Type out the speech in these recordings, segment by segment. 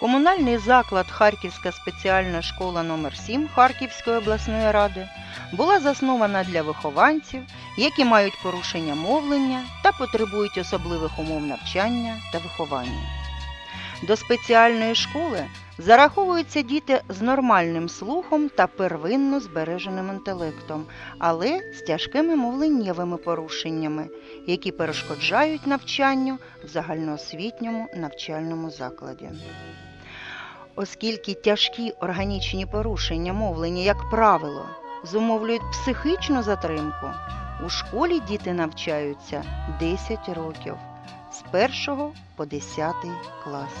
Комунальний заклад Харківська спеціальна школа номер 7 Харківської обласної ради була заснована для вихованців, які мають порушення мовлення та потребують особливих умов навчання та виховання. До спеціальної школи зараховуються діти з нормальним слухом та первинно збереженим інтелектом, але з тяжкими мовленнєвими порушеннями, які перешкоджають навчанню в загальноосвітньому навчальному закладі. Оскільки тяжкі органічні порушення мовлення, як правило, зумовлюють психічну затримку, у школі діти навчаються 10 років з 1 по 10 клас.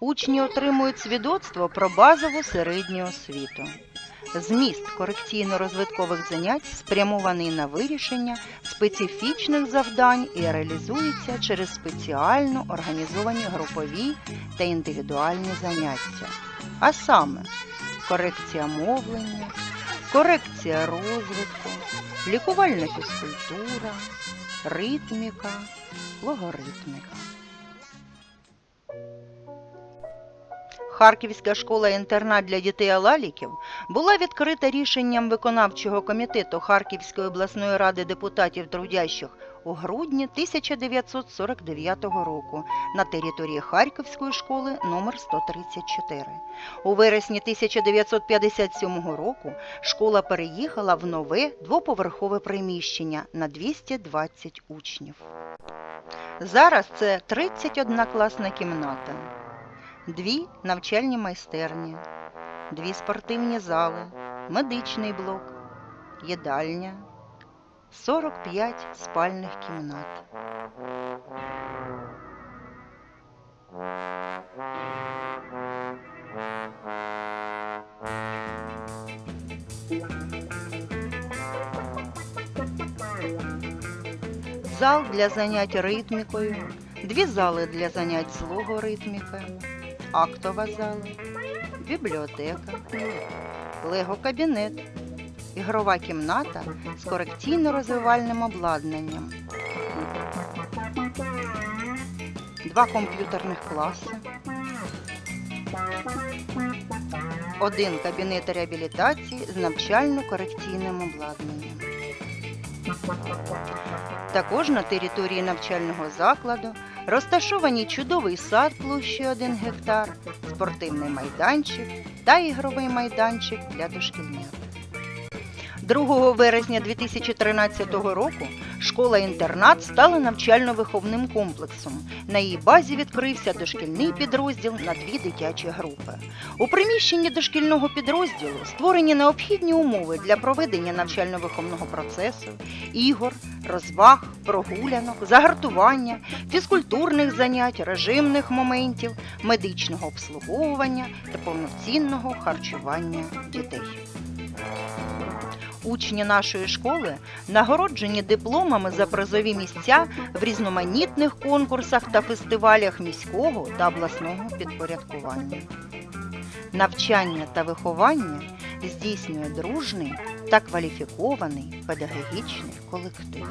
Учні отримують свідоцтво про базову середню освіту. Зміст корекційно-розвиткових занять спрямований на вирішення специфічних завдань і реалізується через спеціально організовані групові та індивідуальні заняття. А саме корекція мовлення, корекція розвитку, лікувальна фізкультура, ритміка, логоритміка. Харківська школа-інтернат для дітей Алаліків була відкрита рішенням виконавчого комітету Харківської обласної ради депутатів трудящих у грудні 1949 року на території Харківської школи номер 134. У вересні 1957 року школа переїхала в нове двоповерхове приміщення на 220 учнів. Зараз це 31 класна кімната дві навчальні майстерні, дві спортивні зали, медичний блок, їдальня, 45 спальних кімнат. Зал для занять ритмікою, дві зали для занять з логоритмікою, актова зала, бібліотека, лего-кабінет, ігрова кімната з корекційно-розвивальним обладнанням, два комп'ютерних класи, один кабінет реабілітації з навчально-корекційним обладнанням. Також на території навчального закладу розташовані чудовий сад площею 1 гектар, спортивний майданчик та ігровий майданчик для дошкільнят. 2 вересня 2013 року школа-інтернат стала навчально-виховним комплексом. На її базі відкрився дошкільний підрозділ на дві дитячі групи. У приміщенні дошкільного підрозділу створені необхідні умови для проведення навчально-виховного процесу, ігор, розваг, прогулянок, загартування, фізкультурних занять, режимних моментів, медичного обслуговування та повноцінного харчування дітей. Учні нашої школи нагороджені дипломами за призові місця в різноманітних конкурсах та фестивалях міського та обласного підпорядкування. Навчання та виховання здійснює дружний та кваліфікований педагогічний колектив.